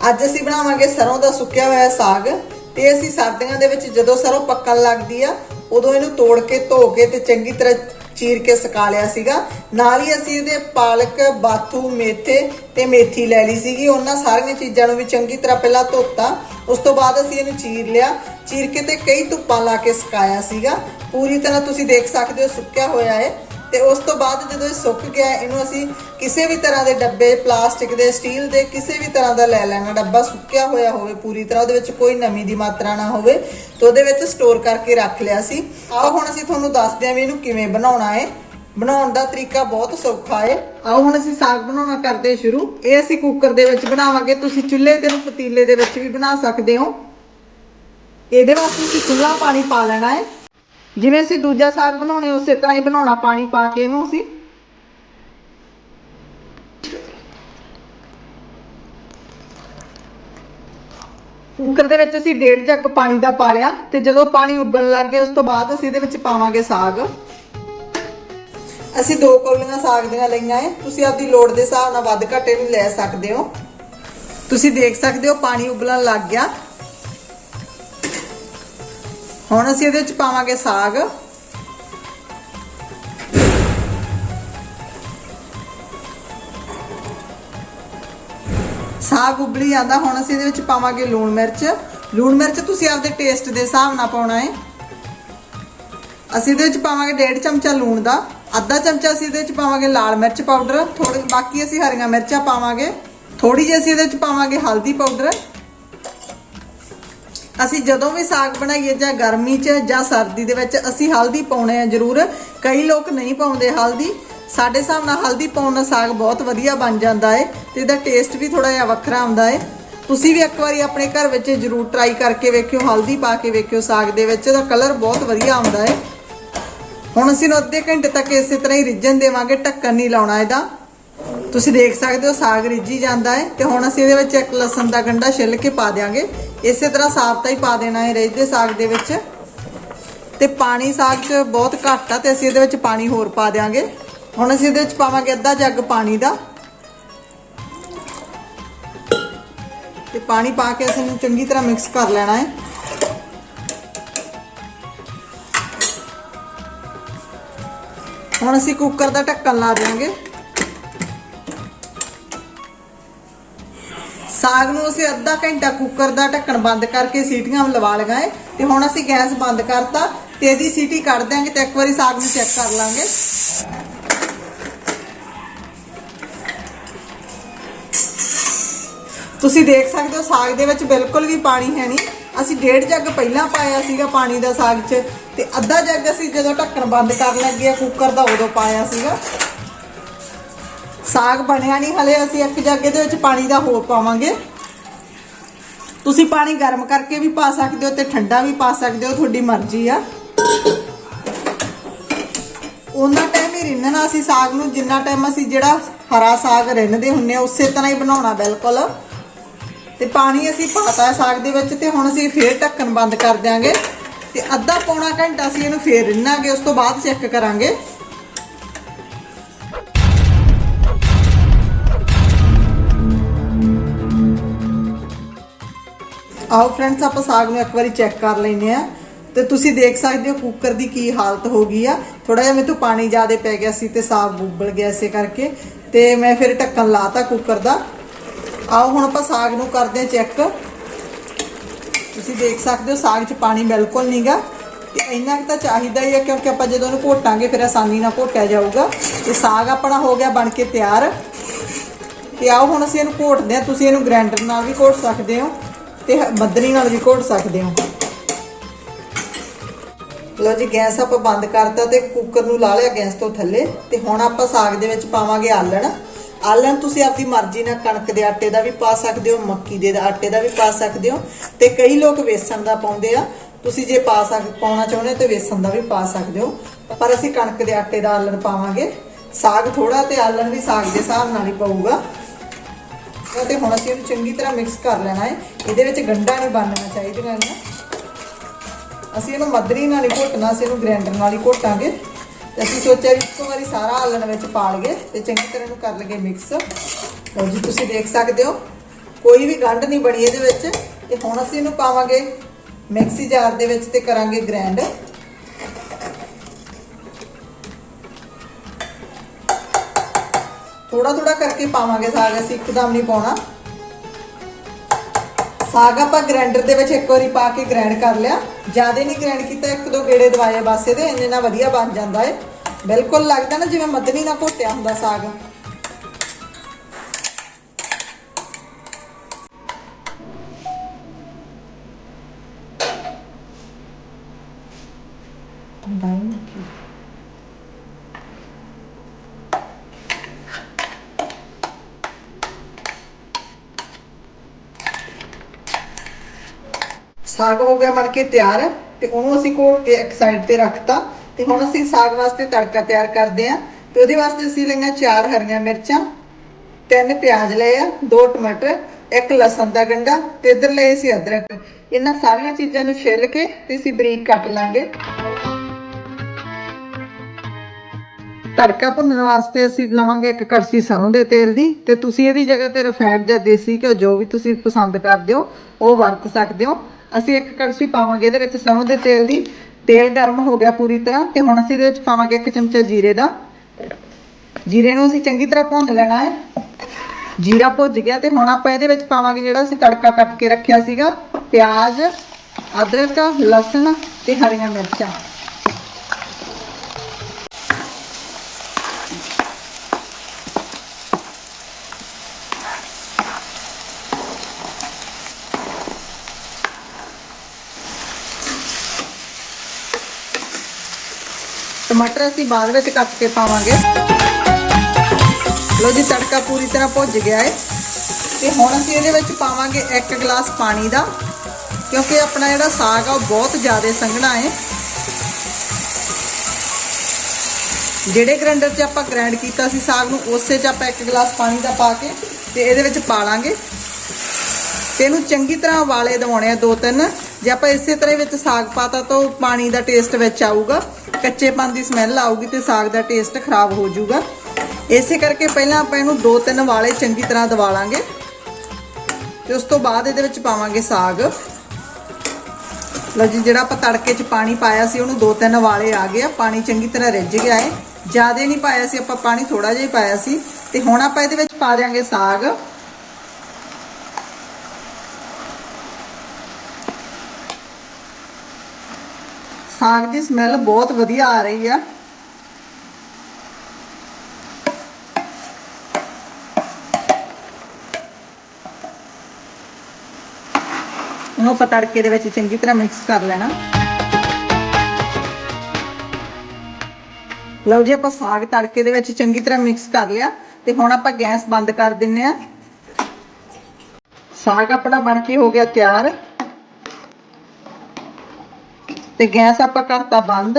ਅੱਜ ਅਸੀਂ ਬਣਾਵਾਂਗੇ ਸਰੋਂ ਦਾ ਸੁੱਕਿਆ ਹੋਇਆ ਸਾਗ ਤੇ ਅਸੀਂ ਸਰਦੀਆਂ ਦੇ ਵਿੱਚ ਜਦੋਂ ਸਰੋਂ ਪੱਕਣ ਲੱਗਦੀ ਆ, ਉਦੋਂ ਇਹਨੂੰ ਤੋੜ ਕੇ, ਧੋ ਕੇ ਤੇ ਚੰਗੀ ਤਰ੍ਹਾਂ ਚੀਰ ਕੇ ਸੁਕਾ ਲਿਆ ਸੀਗਾ। ਨਾਲ ਹੀ ਅਸੀਂ ਇਹਦੇ ਪਾਲਕ, ਬਾਥੂ, ਮੇਥੇ ਤੇ ਮੇਥੀ ਲੈ ਲਈ ਸੀਗੀ। ਉਹਨਾਂ ਸਾਰੀਆਂ ਚੀਜ਼ਾਂ ਨੂੰ ਵੀ ਚੰਗੀ ਤਰ੍ਹਾਂ ਪਹਿਲਾਂ ਧੋਤਾ। ਉਸ ਤੋਂ ਬਾਅਦ ਅਸੀਂ ਇਹਨੂੰ ਚੀਰ ਲਿਆ। ਚੀਰ ਕੇ ਤੇ ਕਈ ਧੁੱਪਾਂ ਲਾ ਕੇ ਸੁਕਾਇਆ ਸੀਗਾ। ਪੂਰੀ ਤਰ੍ਹਾਂ ਤੁਸੀਂ ਦੇਖ ਸਕਦੇ ਹੋ ਸੁੱਕਿਆ ਹੋਇਆ ਹੈ। ਤੇ ਉਸ ਤੋਂ ਬਾਅਦ ਜਦੋਂ ਇਹ ਸੁੱਕ ਗਿਆ, ਇਹਨੂੰ ਅਸੀਂ ਕਿਸੇ ਵੀ ਤਰ੍ਹਾਂ ਦੇ ਡੱਬੇ, ਪਲਾਸਟਿਕ ਦੇ, ਸਟੀਲ ਦੇ, ਕਿਸੇ ਵੀ ਤਰ੍ਹਾਂ ਦਾ ਲੈ ਲੈਣਾ। ਡੱਬਾ ਸੁੱਕਿਆ ਹੋਇਆ ਹੋਵੇ, ਪੂਰੀ ਤਰ੍ਹਾਂ ਉਹਦੇ ਵਿੱਚ ਕੋਈ ਨਮੀ ਦੀ ਮਾਤਰਾ ਨਾ ਹੋਵੇ, ਤੇ ਉਹਦੇ ਵਿੱਚ ਸਟੋਰ ਕਰਕੇ ਰੱਖ ਲਿਆ ਸੀ। ਆਓ ਹੁਣ ਅਸੀਂ ਤੁਹਾਨੂੰ ਦੱਸਦੇ ਹਾਂ ਵੀ ਇਹਨੂੰ ਕਿਵੇਂ ਬਣਾਉਣਾ ਹੈ। ਬਣਾਉਣ ਦਾ ਤਰੀਕਾ ਬਹੁਤ ਸੌਖਾ ਹੈ। ਆਓ ਹੁਣ ਅਸੀਂ ਸਾਗ ਬਣਾਉਣਾ ਕਰਦੇ ਸ਼ੁਰੂ। ਇਹ ਅਸੀਂ ਕੁੱਕਰ ਦੇ ਵਿੱਚ ਬਣਾਵਾਂਗੇ। ਤੁਸੀਂ ਚੁੱਲ੍ਹੇ ਤੇ ਨੂੰ ਪਤੀਲੇ ਦੇ ਵਿੱਚ ਵੀ ਬਣਾ ਸਕਦੇ ਹੋ। ਇਹਦੇ ਵਾਸਤੇ ਅਸੀਂ ਚੁੱਲ੍ਹਾ ਪਾਣੀ ਪਾ ਲੈਣਾ ਹੈ। ਜਿਵੇਂ ਅਸੀਂ ਦੂਜਾ ਸਾਗ ਬਣਾਉਣੇ, ਉਸੇ ਤਰ੍ਹਾਂ ਹੀ ਬਣਾਉਣਾ, ਪਾਣੀ ਪਾ ਕੇ ਇਹਨੂੰ ਅਸੀਂ। ਕੁੱਕਰ ਦੇ ਵਿੱਚ ਅਸੀਂ ਡੇਢ ਜੱਗ ਪਾਣੀ ਦਾ ਪਾ ਲਿਆ ਤੇ ਜਦੋਂ ਪਾਣੀ ਉਬਲਣ ਲੱਗ ਗਿਆ, ਉਸ ਤੋਂ ਬਾਅਦ ਅਸੀਂ ਇਹਦੇ ਵਿੱਚ ਪਾਵਾਂਗੇ ਸਾਗ। ਅਸੀਂ ਦੋ ਕੌਲੀਆਂ ਸਾਗ ਦੀਆਂ ਲਈਆਂ ਏ। ਤੁਸੀਂ ਆਪਦੀ ਲੋੜ ਦੇ ਹਿਸਾਬ ਨਾਲ ਵੱਧ ਘੱਟ ਇਹਨੂੰ ਲੈ ਸਕਦੇ ਹੋ। ਤੁਸੀਂ ਦੇਖ ਸਕਦੇ ਹੋ ਪਾਣੀ ਉਬਲਣ ਲੱਗ ਗਿਆ। ਹੁਣ ਅਸੀਂ ਇਹਦੇ ਵਿੱਚ ਪਾਵਾਂਗੇ ਸਾਗ। ਸਾਗ ਉਬਲੀ ਜਾਂਦਾ, ਹੁਣ ਅਸੀਂ ਇਹਦੇ ਵਿੱਚ ਪਾਵਾਂਗੇ ਲੂਣ ਮਿਰਚ। ਲੂਣ ਮਿਰਚ ਤੁਸੀਂ ਆਪਦੇ ਟੇਸਟ ਦੇ ਹਿਸਾਬ ਨਾਲ ਪਾਉਣਾ ਹੈ। ਅਸੀਂ ਇਹਦੇ ਵਿੱਚ ਪਾਵਾਂਗੇ ਡੇਢ ਚਮਚਾ ਲੂਣ ਦਾ, ਅੱਧਾ ਚਮਚਾ ਅਸੀਂ ਇਹਦੇ ਵਿੱਚ ਪਾਵਾਂਗੇ ਲਾਲ ਮਿਰਚ ਪਾਊਡਰ। ਥੋੜੀ ਬਾਕੀ ਅਸੀਂ ਹਰੀਆਂ ਮਿਰਚਾਂ ਪਾਵਾਂਗੇ। ਥੋੜੀ ਜਿਹੀ ਅਸੀਂ ਇਹਦੇ ਵਿੱਚ ਪਾਵਾਂਗੇ ਹਲਦੀ ਪਾਊਡਰ। ਅਸੀਂ ਜਦੋਂ ਵੀ ਸਾਗ ਬਣਾਈਏ ਜਾਂ ਗਰਮੀ 'ਚ ਜਾਂ ਸਰਦੀ ਦੇ ਵਿੱਚ ਅਸੀਂ ਹਲਦੀ ਪਾਉਣੇ ਆ ਜ਼ਰੂਰ। ਕਈ ਲੋਕ ਨਹੀਂ ਪਾਉਂਦੇ ਹਲਦੀ। ਸਾਡੇ ਹਿਸਾਬ ਨਾਲ ਹਲਦੀ ਪਾਉਣ ਨਾਲ ਸਾਗ ਬਹੁਤ ਵਧੀਆ ਬਣ ਜਾਂਦਾ ਹੈ ਤੇ ਇਹਦਾ ਟੇਸਟ ਵੀ ਥੋੜਾ ਜਿਹਾ ਵੱਖਰਾ ਆਉਂਦਾ ਹੈ ਤੁਸੀਂ ਵੀ ਇੱਕ ਵਾਰੀ ਆਪਣੇ ਘਰ ਵਿੱਚ ਜ਼ਰੂਰ ਟਰਾਈ ਕਰਕੇ ਵੇਖਿਓ, ਹਲਦੀ ਪਾ ਕੇ ਵੇਖਿਓ ਸਾਗ ਦੇ ਵਿੱਚ, ਇਹਦਾ ਕਲਰ ਬਹੁਤ ਵਧੀਆ ਆਉਂਦਾ ਹੈ ਹੁਣ ਅਸੀਂ ਨੂੰ ਅੱਧੇ ਘੰਟੇ ਤੱਕ ਇਸੇ ਤਰ੍ਹਾਂ ਹੀ ਰਿੱਝਣ ਦੇਵਾਂਗੇ, ਢੱਕਣ ਨਹੀਂ ਲਾਉਣਾ ਇਹਦਾ। ਤੁਸੀਂ ਦੇਖ ਸਕਦੇ ਹੋ ਸਾਗ ਰਿੱਝੀ ਜਾਂਦਾ ਹੈ ਤੇ ਹੁਣ ਅਸੀਂ ਇਹਦੇ ਵਿੱਚ ਇੱਕ ਲਸਣ ਦਾ ਗੰਢਾ ਛਿੱਲ ਕੇ ਪਾ ਦਿਆਂਗੇ। ਇਸੇ ਤਰ੍ਹਾਂ ਸਾਬਤਾ ਹੀ ਪਾ ਦੇਣਾ ਹੈ ਰਿੱਝਦੇ ਸਾਗ ਦੇ ਵਿੱਚ। ਤੇ ਪਾਣੀ ਸਾਗ 'ਚ ਬਹੁਤ ਘੱਟ ਆ ਤੇ ਅਸੀਂ ਇਹਦੇ ਵਿੱਚ ਪਾਣੀ ਹੋਰ ਪਾ ਦਿਆਂਗੇ। ਹੁਣ ਅਸੀਂ ਇਹਦੇ ਵਿੱਚ ਪਾਵਾਂਗੇ ਅੱਧਾ ਜੱਗ ਪਾਣੀ ਦਾ। ਤੇ ਪਾਣੀ ਪਾ ਕੇ ਅਸੀਂ ਇਹਨੂੰ ਚੰਗੀ ਤਰ੍ਹਾਂ ਮਿਕਸ ਕਰ ਲੈਣਾ ਹੈ। ਹੁਣ ਅਸੀਂ ਕੁੱਕਰ ਦਾ ਢੱਕਣ ਲਾ ਦਿਆਂਗੇ। ਸਾਗ ਨੂੰ ਅਸੀਂ ਅੱਧਾ ਘੰਟਾ ਕੁੱਕਰ ਦਾ ਢੱਕਣ ਬੰਦ ਕਰਕੇ ਸੀਟੀਆਂ ਲਵਾ ਲਗਾਏ ਤੇ ਹੁਣ ਅਸੀਂ ਗੈਸ ਬੰਦ ਕਰਤਾ ਤੇ ਇਹਦੀ ਸੀਟੀ ਕੱਢ ਦਿਆਂਗੇ ਤੇ ਇੱਕ ਵਾਰੀ ਸਾਗ ਨੂੰ ਚੈੱਕ ਕਰ ਲਾਂਗੇ। ਤੁਸੀਂ ਦੇਖ ਸਕਦੇ ਹੋ ਸਾਗ ਦੇ ਵਿੱਚ ਬਿਲਕੁਲ ਵੀ ਪਾਣੀ ਹੈ ਨਹੀਂ। ਅਸੀਂ ਡੇਢ ਜੱਗ ਪਹਿਲਾਂ ਪਾਇਆ ਸੀਗਾ ਪਾਣੀ ਦਾ ਸਾਗ 'ਚ ਤੇ ਅੱਧਾ ਜੱਗ ਅਸੀਂ ਜਦੋਂ ਢੱਕਣ ਬੰਦ ਕਰਨ ਲੱਗੇ ਆ ਕੁੱਕਰ ਦਾ ਉਦੋਂ ਪਾਇਆ ਸੀਗਾ। ਸਾਗ ਬਣਿਆ ਨਹੀਂ, ਹਲੇ ਅਸੀਂ ਇੱਕ ਜੱਗ ਦੇ ਵਿੱਚ ਪਾਣੀ ਦਾ ਹੋਰ ਪਾਵਾਂਗੇ। ਤੁਸੀਂ ਪਾਣੀ ਗਰਮ ਕਰਕੇ ਵੀ ਪਾ ਸਕਦੇ ਹੋ ਤੇ ਠੰਡਾ ਵੀ ਪਾ ਸਕਦੇ ਹੋ, ਤੁਹਾਡੀ ਮਰਜ਼ੀ ਆ। ਉਹਨਾਂ ਟਾਈਮ ਹੀ ਰਿੰਨਣਾ ਅਸੀਂ ਸਾਗ ਨੂੰ, ਜਿੰਨਾ ਟਾਈਮ ਅਸੀਂ ਜਿਹੜਾ ਹਰਾ ਸਾਗ ਰਿੰਨਦੇ ਹੁੰਨੇ ਆ, ਉਸੇ ਤਰ੍ਹਾਂ ਹੀ ਬਣਾਉਣਾ ਬਿਲਕੁਲ। ਤੇ ਪਾਣੀ ਅਸੀਂ ਪਾਤਾ ਸਾਗ ਦੇ ਵਿੱਚ ਤੇ ਹੁਣ ਅਸੀਂ ਫੇਰ ਢੱਕਣ ਬੰਦ ਕਰ ਦਿਆਂਗੇ। ਤੇ ਅੱਧਾ ਪੌਣਾ ਘੰਟਾ ਅਸੀਂ ਇਹਨੂੰ ਫੇਰ ਰਿੰਨਾਂਗੇ, ਉਸ ਤੋਂ ਬਾਅਦ ਚੈੱਕ ਕਰਾਂਗੇ। ਆਓ ਫਰੈਂਡਸ ਆਪਾਂ ਸਾਗ ਨੂੰ ਇੱਕ ਵਾਰੀ ਚੈੱਕ ਕਰ ਲੈਨੇ ਆ ਤੇ ਤੁਸੀਂ ਦੇਖ ਸਕਦੇ ਹੋ ਕੁੱਕਰ ਦੀ ਕੀ ਹਾਲਤ ਹੋ ਗਈ ਆ। ਥੋੜਾ ਜਿਹਾ ਮੇਰੇ ਪਾਣੀ ਜ਼ਿਆਦਾ ਪੈ ਗਿਆ ਸੀ ਤੇ ਸਾਗ ਉਬਲ ਗਿਆ ਇਸੇ ਕਰਕੇ। ਤੇ ਮੈਂ ਫਿਰ ਢੱਕਣ ਲਾਤਾ ਕੁੱਕਰ ਦਾ। ਆਓ ਹੁਣ ਆਪਾਂ ਸਾਗ ਨੂੰ ਕਰਦੇ ਆ ਚੈੱਕ ਤੁਸੀਂ ਦੇਖ ਸਕਦੇ ਹੋ ਸਾਗ 'ਚ ਪਾਣੀ ਬਿਲਕੁਲ ਨਹੀਂਗਾ ਤੇ ਇੰਨਾ ਕੁ ਤਾਂ ਚਾਹੀਦਾ ਹੀ ਹੈ ਕਿਉਂਕਿ ਆਪਾਂ ਜਦੋਂ ਉਹਨੂੰ ਘੋਟਾਂਗੇ ਫਿਰ ਆਸਾਨੀ ਨਾਲ ਘੋਟਿਆ ਜਾਊਗਾ। ਤੇ ਸਾਗ ਆਪਣਾ ਹੋ ਗਿਆ ਬਣ ਕੇ ਤਿਆਰ। ਤੇ ਆਓ ਹੁਣ ਅਸੀਂ ਇਹਨੂੰ ਘੋਟਦੇ ਆ ਤੁਸੀਂ ਇਹਨੂੰ ਗ੍ਰਾਈਂਡਰ ਨਾਲ ਵੀ ਘੋਟ ਸਕਦੇ ਹੋ। ਤੇ ਮੱਦਰੀ ਨਾਲ ਵੀ ਘੋਟ ਸਕਦੇ ਹੋ। ਲਓ ਜੀ, ਗੈਸ ਆਪਾਂ ਬੰਦ ਕਰਤਾ ਤੇ ਕੁੱਕਰ ਨੂੰ ਲਾ ਲਿਆ ਗੈਸ ਤੋਂ ਥੱਲੇ ਤੇ ਹੁਣ ਆਪਾਂ ਸਾਗ ਦੇ ਵਿੱਚ ਪਾਵਾਂਗੇ ਆਲਣ। ਆਲਣ ਤੁਸੀਂ ਆਪਣੀ ਮਰਜ਼ੀ ਨਾਲ ਕਣਕ ਦੇ ਆਟੇ ਦਾ ਵੀ ਪਾ ਸਕਦੇ ਹੋ, ਮੱਕੀ ਦੇ ਆਟੇ ਦਾ ਵੀ ਪਾ ਸਕਦੇ ਹੋ ਤੇ ਕਈ ਲੋਕ ਵੇਸਣ ਦਾ ਪਾਉਂਦੇ ਆ। ਤੁਸੀਂ ਜੇ ਪਾ ਸਕ ਪਾਉਣਾ ਚਾਹੁੰਦੇ ਤੇ ਵੇਸਣ ਦਾ ਵੀ ਪਾ ਸਕਦੇ ਹੋ। ਪਰ ਅਸੀਂ ਕਣਕ ਦੇ ਆਟੇ ਦਾ ਆਲਣ ਪਾਵਾਂਗੇ। ਸਾਗ ਥੋੜਾ ਤੇ ਆਲਣ ਵੀ ਸਾਗ ਦੇ ਹਿਸਾਬ ਨਾਲ ਹੀ ਪਊਗਾ। ਤੇ ਹੁਣ ਅਸੀਂ ਇਹਨੂੰ ਚੰਗੀ ਤਰ੍ਹਾਂ ਮਿਕਸ ਕਰ ਲੈਣਾ ਹੈ। ਇਹਦੇ ਵਿੱਚ ਗੰਢਾ ਨਹੀਂ ਬਣਨਾ ਚਾਹੀਦਾ ਨਾ। ਅਸੀਂ ਇਹਨੂੰ ਮੱਦਰੀ ਨਾਲ ਹੀ ਘੋਟਣਾ, ਅਸੀਂ ਇਹਨੂੰ ਗ੍ਰਾਈਂਡਰ ਨਾਲ ਹੀ ਘੋਟਾਂਗੇ। ਤੇ ਅਸੀਂ ਸੋਚਿਆ ਵੀ ਇੱਕੋ ਵਾਰੀ ਸਾਰਾ ਆਲਣ ਵਿੱਚ ਪਾ ਲਈਏ ਤੇ ਚੰਗੀ ਤਰ੍ਹਾਂ ਇਹਨੂੰ ਕਰ ਲਈਏ ਮਿਕਸ ਲਓ ਜੀ, ਤੁਸੀਂ ਦੇਖ ਸਕਦੇ ਹੋ, ਕੋਈ ਵੀ ਗੰਢ ਨਹੀਂ ਬਣੀ ਇਹਦੇ ਵਿੱਚ। ਤੇ ਹੁਣ ਅਸੀਂ ਇਹਨੂੰ ਪਾਵਾਂਗੇ ਮਿਕਸੀ ਜਾਰ ਦੇ ਵਿੱਚ ਤੇ ਕਰਾਂਗੇ ਗ੍ਰੈਂਡ ਥੋੜਾ ਥੋੜਾ ਕਰਕੇ ਪਾਵਾਂਗੇ ਸਾਗ, ਅਸੀਂ ਇੱਕਦਮ ਨਹੀਂ ਪਾਉਣਾ। ਸਾਗ ਆਪਾਂ ਗ੍ਰਾਈਂਡਰ ਦੇ ਵਿੱਚ ਇੱਕ ਵਾਰੀ ਪਾ ਕੇ ਗ੍ਰਾਈਂਡ ਕਰ ਲਿਆ। ਜ਼ਿਆਦਾ ਨਹੀਂ ਗ੍ਰਾਈਂਡ ਕੀਤਾ, ਇੱਕ ਦੋ ਗੇੜੇ ਦਵਾਏ ਬਸ ਇਹਦੇ, ਇੰਨੇ ਨਾਲ ਵਧੀਆ ਬਣ ਜਾਂਦਾ ਏ। ਬਿਲਕੁਲ ਲੱਗਦਾ ਨਾ ਜਿਵੇਂ ਮੱਧਨੀ ਨਾਲ ਘੋਟਿਆ ਹੁੰਦਾ ਸਾਗ। ਸਾਗ ਹੋ ਗਿਆ ਬਣ ਕੇ ਤਿਆਰ, ਤੇ ਉਹਨੂੰ ਅਸੀਂ ਕੋਲ ਇੱਕ ਸਾਈਡ ਤੇ ਰੱਖਤਾ, ਤੇ ਹੁਣ ਅਸੀਂ ਸਾਗ ਵਾਸਤੇ ਤੜਕਾ ਤਿਆਰ ਕਰਦੇ ਆਂ ਤੇ ਉਹਦੇ ਵਾਸਤੇ ਅਸੀਂ ਲਈਆਂ ਚਾਰ ਹਰੀਆਂ ਮਿਰਚਾਂ, ਤਿੰਨ ਪਿਆਜ਼ ਲਏ ਆ, ਦੋ ਟਮਾਟਰ, ਇੱਕ ਲਸਣ ਦਾ ਗੰਢਾ, ਤੇ ਇਧਰ ਲਏ ਸੀ ਅਦਰਕ। ਇਹਨਾਂ ਸਾਰੀਆਂ ਚੀਜ਼ਾਂ ਨੂੰ ਛਿੱਲ ਕੇ ਤੇ ਅਸੀਂ ਬਰੀਕ ਕੱਟ ਲਾਂਗੇ। ਤੜਕਾ ਭੁੰਨਣ ਵਾਸਤੇ ਅਸੀਂ ਲਵਾਂਗੇ ਇੱਕ ਕੜਛੀ ਸਰੋਂ ਦੇ ਤੇਲ ਦੀ, ਤੇ ਤੁਸੀਂ ਇਹਦੀ ਜਗ੍ਹਾ ਤੇ ਰਿਫਾਈਨਡ ਜਾਂ ਦੇਸੀ ਘਿਓ ਜੋ ਵੀ ਤੁਸੀਂ ਪਸੰਦ ਕਰਦੇ ਹੋ, ਉਹ ਵਰਤ ਸਕਦੇ ਹੋ। ਅਸੀਂ ਇੱਕ ਕੜਛੀ ਪਾਵਾਂਗੇ, ਇਹਦੇ ਵਿੱਚ ਸਰੋਂ ਦੇ ਤੇਲ ਦੀ ਤੇਲ ਗਰਮ ਹੋ ਗਿਆ ਪੂਰੀ ਤਰ੍ਹਾਂ ਤੇ ਹੁਣ ਅਸੀਂ ਇਹਦੇ ਵਿੱਚ ਪਾਵਾਂਗੇ ਇੱਕ ਚਮਚਾ ਜੀਰੇ ਦਾ। ਜੀਰੇ ਨੂੰ ਅਸੀਂ ਚੰਗੀ ਤਰ੍ਹਾਂ ਭੁੰਨ ਲੈਣਾ ਹੈ। ਜੀਰਾ ਭੁੱਜ ਗਿਆ ਤੇ ਹੁਣ ਆਪਾਂ ਇਹਦੇ ਵਿੱਚ ਪਾਵਾਂਗੇ ਜਿਹੜਾ ਅਸੀਂ ਤੜਕਾ ਕੱਟ ਕੇ ਰੱਖਿਆ ਸੀਗਾ, ਪਿਆਜ਼, ਅਦਰਕ, ਲਸਣ ਤੇ ਹਰੀਆਂ ਮਿਰਚਾਂ। ਟਮਾਟਰ ਅਸੀਂ ਬਾਅਦ ਵਿੱਚ ਕੱਟ ਕੇ ਪਾਵਾਂਗੇ। ਲੋ ਜੀ, ਤੜਕਾ ਪੂਰੀ ਤਰ੍ਹਾਂ ਭੁੱਜ ਗਿਆ ਹੈ ਤੇ ਹੁਣ ਅਸੀਂ ਇਹਦੇ ਵਿੱਚ ਪਾਵਾਂਗੇ 1 ਗਲਾਸ ਪਾਣੀ ਦਾ, ਕਿਉਂਕਿ ਆਪਣਾ ਜਿਹੜਾ ਸਾਗ ਆ ਉਹ ਬਹੁਤ ਜ਼ਿਆਦਾ ਸੰਘਣਾ ਹੈ ਜਿਹੜੇ ਗ੍ਰੈਂਡਰ 'ਚ ਆਪਾਂ ਗ੍ਰਾਈਂਡ ਕੀਤਾ ਸੀ ਸਾਗ ਨੂੰ, ਉਸੇ 'ਚ ਆਪਾਂ 1 ਗਲਾਸ ਪਾਣੀ ਦਾ ਪਾ ਕੇ ਤੇ ਇਹਦੇ ਵਿੱਚ ਪਾ ਲਾਂਗੇ ਤੇ ਇਹਨੂੰ ਚੰਗੀ ਤਰ੍ਹਾਂ ਉਬਾਲੇ ਦਿਵਾਉਣੇ ਆ ਦੋ ਤਿੰਨ। ਜੇ ਆਪਾਂ ਇਸੇ ਤਰ੍ਹਾਂ ਵਿੱਚ ਸਾਗ ਪਾਤਾ ਤਾਂ ਉਹ ਪਾਣੀ ਦਾ ਟੇਸਟ ਵਿੱਚ ਆਊਗਾ ਕੱਚੇਪਨ ਦੀ ਸਮੈਲ ਆਊਗੀ ਤੇ ਸਾਗ ਦਾ ਟੇਸਟ ਖਰਾਬ ਹੋ ਜਾਊਗਾ। ਇਸੇ ਕਰਕੇ ਪਹਿਲਾਂ ਆਪਾਂ ਇਹਨੂੰ ਦੋ ਤਿੰਨ ਵਾਲੇ ਚੰਗੀ ਤਰ੍ਹਾਂ ਦਵਾ ਲਾਂਗੇ ਤੇ ਉਸ ਤੋਂ ਬਾਅਦ ਇਹਦੇ ਵਿੱਚ ਪਾਵਾਂਗੇ ਸਾਗ। ਲਓ ਜੀ, ਜਿਹੜਾ ਆਪਾਂ ਤੜਕੇ 'ਚ ਪਾਣੀ ਪਾਇਆ ਸੀ, ਉਹਨੂੰ ਦੋ ਤਿੰਨ ਵਾਲੇ ਆ ਗਏ ਆ, ਪਾਣੀ ਚੰਗੀ ਤਰ੍ਹਾਂ ਰਿੱਝ ਗਿਆ ਹੈ ਜ਼ਿਆਦਾ ਨਹੀਂ ਪਾਇਆ ਸੀ, ਆਪਾਂ ਪਾਣੀ ਥੋੜਾ ਜਿਹਾ ਹੀ ਪਾਇਆ ਸੀ। ਤੇ ਹੁਣ ਆਪਾਂ ਇਹਦੇ ਵਿੱਚ ਪਾ ਦਿਆਂਗੇ ਸਾਗ। ਸਾਗ ਦੀ ਸਮੈਲ ਬਹੁਤ ਵਧੀਆ ਆ ਰਹੀ ਆ। ਉਹਨੂੰ ਆਪਾਂ ਤੜਕੇ ਦੇ ਵਿੱਚ ਚੰਗੀ ਤਰ੍ਹਾਂ ਮਿਕਸ ਕਰ ਲੈਣਾ। ਲਓ ਜੀ, ਆਪਾਂ ਸਾਗ ਤੜਕੇ ਦੇ ਵਿੱਚ ਚੰਗੀ ਤਰ੍ਹਾਂ ਮਿਕਸ ਕਰ ਲਿਆ ਤੇ ਹੁਣ ਆਪਾਂ ਗੈਸ ਬੰਦ ਕਰ ਦਿੰਨੇ ਆ। ਸਾਗ ਆਪਣਾ ਬਣ ਕੇ ਹੋ ਗਿਆ ਤਿਆਰ। ਤੇ ਗੈਸ ਆਪਾਂ ਕਰਤਾ ਬੰਦ।